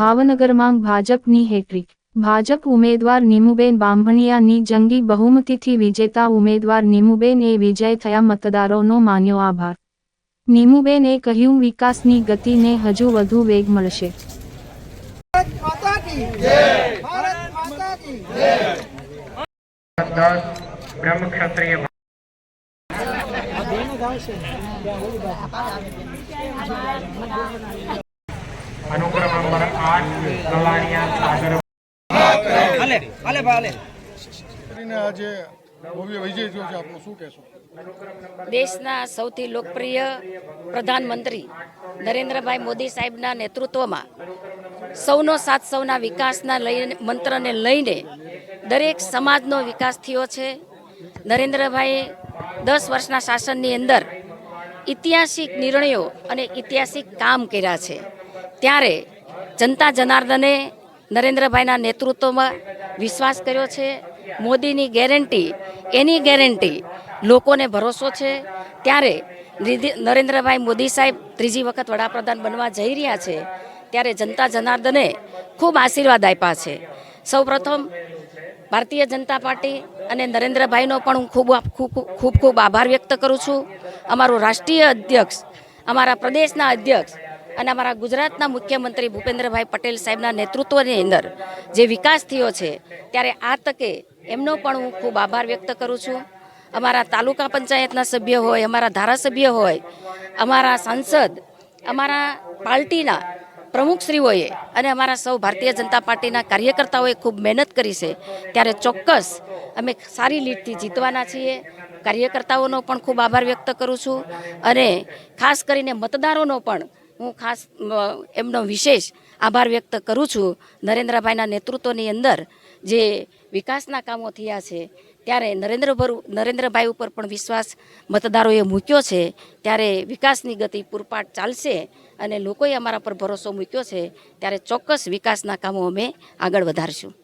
ભાવનગરમાં ભાજપની હેટ્રિક. ભાજપ ઉમેદવાર નીમુબેન બાંભણિયાની જંગી બહુમતીથી વિજેતા ઉમેદવાર નીમુબેન એ વિજય થયા મતદારોનો માન્યો આભાર. નીમુબેને કહ્યું વિકાસની ગતિને હજુ વધુ વેગ મળશે. બ્રહ્મક્ષત્રિય અનુક્રમ નંબર આઠ સાગર આજે દેશના સૌથી લોકપ્રિય પ્રધાનમંત્રી નરેન્દ્રભાઈ મોદી સાહેબના નેતૃત્વમાં સૌનો સાથ સૌના વિકાસના લઈને મંત્રને લઈને દરેક સમાજનો વિકાસ થયો છે. નરેન્દ્રભાઈએ દસ વર્ષના શાસનની અંદર ઐતિહાસિક નિર્ણયો અને ઐતિહાસિક કામ કર્યા છે. ત્યારે જનતા જનાર્દને નરેન્દ્રભાઈના નેતૃત્વમાં વિશ્વાસ કર્યો છે. મોદીની ગેરંટી, એની ગેરંટી લોકોને ભરોસો છે. ત્યારે નરેન્દ્રભાઈ મોદી સાહેબ ત્રીજી વખત વડાપ્રધાન બનવા જઈ રહ્યા છે. ત્યારે જનતા જનાર્દને ખૂબ આશીર્વાદ આપ્યા છે. સૌપ્રથમ ભારતીય જનતા પાર્ટી અને નરેન્દ્રભાઈનો પણ હું ખૂબ ખૂબ ખૂબ ખૂબ આભાર વ્યક્ત કરું છું. અમારું રાષ્ટ્રીય અધ્યક્ષ, અમારા પ્રદેશના અધ્યક્ષ અને અમારા ગુજરાતના મુખ્યમંત્રી ભૂપેન્દ્રભાઈ પટેલ સાહેબના નેતૃત્વની અંદર જે વિકાસ થયો છે, ત્યારે આ તકે એમનો પણ હું ખૂબ આભાર વ્યક્ત કરું છું. અમારા તાલુકા પંચાયતના સભ્ય હોય, અમારા ધારાસભ્ય હોય, અમારા સાંસદ, અમારા પાર્ટીના પ્રમુખશ્રીઓએ અને અમારા સૌ ભારતીય જનતા પાર્ટીના કાર્યકર્તાઓએ ખૂબ મહેનત કરી છે. ત્યારે ચોક્કસ અમે સારી લીડથી જીતવાના છીએ. કાર્યકર્તાઓનો પણ ખૂબ આભાર વ્યક્ત કરું છું અને ખાસ કરીને મતદારોનો પણ હું ખાસ એમનો વિશેષ આભાર વ્યક્ત કરું છું નરેન્દ્રભાઈના નેતૃત્વની અંદર જે વિકાસના કામો થયા છે ત્યારે નરેન્દ્ર નરેન્દ્રભાઈ ઉપર પણ વિશ્વાસ મતદારોએ મૂક્યો છે. ત્યારે વિકાસની ગતિ પૂરપાટ ચાલશે અને લોકોએ અમારા પર ભરોસો મૂક્યો છે. ત્યારે ચોક્કસ વિકાસના કામો અમે આગળ વધારશું.